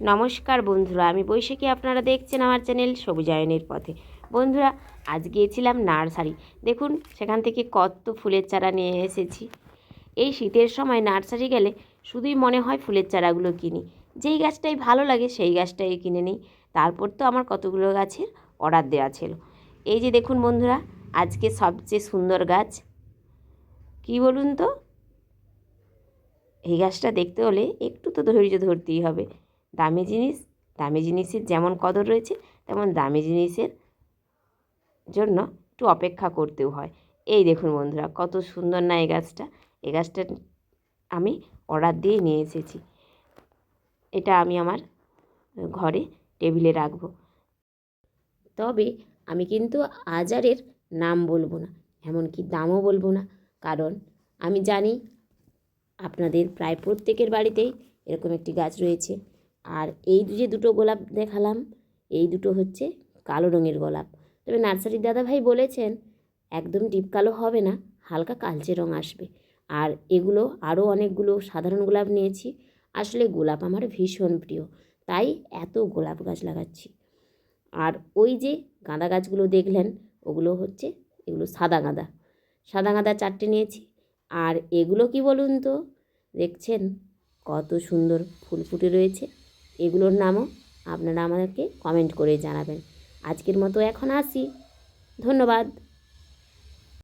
নমস্কার বন্ধুরা, আমি বৈশাখী, আপনারা দেখছেন আমার চ্যানেল সবুজায়নের পথে। বন্ধুরা, আজ গিয়েছিলাম নার্সারি। দেখুন, সেখান থেকে কত ফুলের চারা নিয়ে এসেছি। এই শীতের সময় নার্সারি গেলে শুধুই মনে হয় ফুলের চারাগুলো কিনি। যেই গাছটাই ভালো লাগে, সেই গাছটাই কিনে নিই। তারপর তো আমার কতগুলো গাছের অর্ডার দেওয়া ছিল। এই যে দেখুন বন্ধুরা, আজকে সবচেয়ে সুন্দর গাছ। কি বলুন তো? এই গাছটা দেখতে হলে একটু তো ধৈর্য ধরতেই হবে। দামি জিনিস, দামি জিনিসের যেমন কদর রয়েছে, তেমন দামি জিনিসের জন্য একটু অপেক্ষা করতেও হয়। এই দেখুন বন্ধুরা, কত সুন্দর না এই গাছটা। এই গাছটা আমি অর্ডার দিয়ে নিয়ে এসেছি। এটা আমি আমার ঘরে টেবিলে রাখব। তবে আমি কিন্তু আজারের নাম বলব না, এমনকি দামও বলব না, কারণ আমি জানি আপনাদের প্রায় প্রত্যেকের বাড়িতেই এরকম একটি গাছ রয়েছে। আর এই যে দুটো গোলাপ দেখালাম, এই দুটো হচ্ছে কালো রঙের গোলাপ। তবে নার্সারির দাদাভাই বলেছেন, একদম ডিপ কালো হবে না, হালকা কালচে রঙ আসবে। আর এগুলো আরও অনেকগুলো সাধারণ গোলাপ নিয়েছি। আসলে গোলাপ আমার ভীষণ প্রিয়, তাই এত গোলাপ গাছ লাগাচ্ছি। আর ওই যে গাঁদা গাছগুলো দেখলেন, ওগুলো হচ্ছে, এগুলো সাদা গাঁদা। সাদা গাঁদা চারটে নিয়েছি। আর এগুলো কি বলুন তো? দেখছেন, কত সুন্দর ফুল ফুটে রয়েছে। এগুলোর নামও আপনারা আমাদেরকে কমেন্ট করে জানাবেন। আজকের মতো এখন আসি। ধন্যবাদ।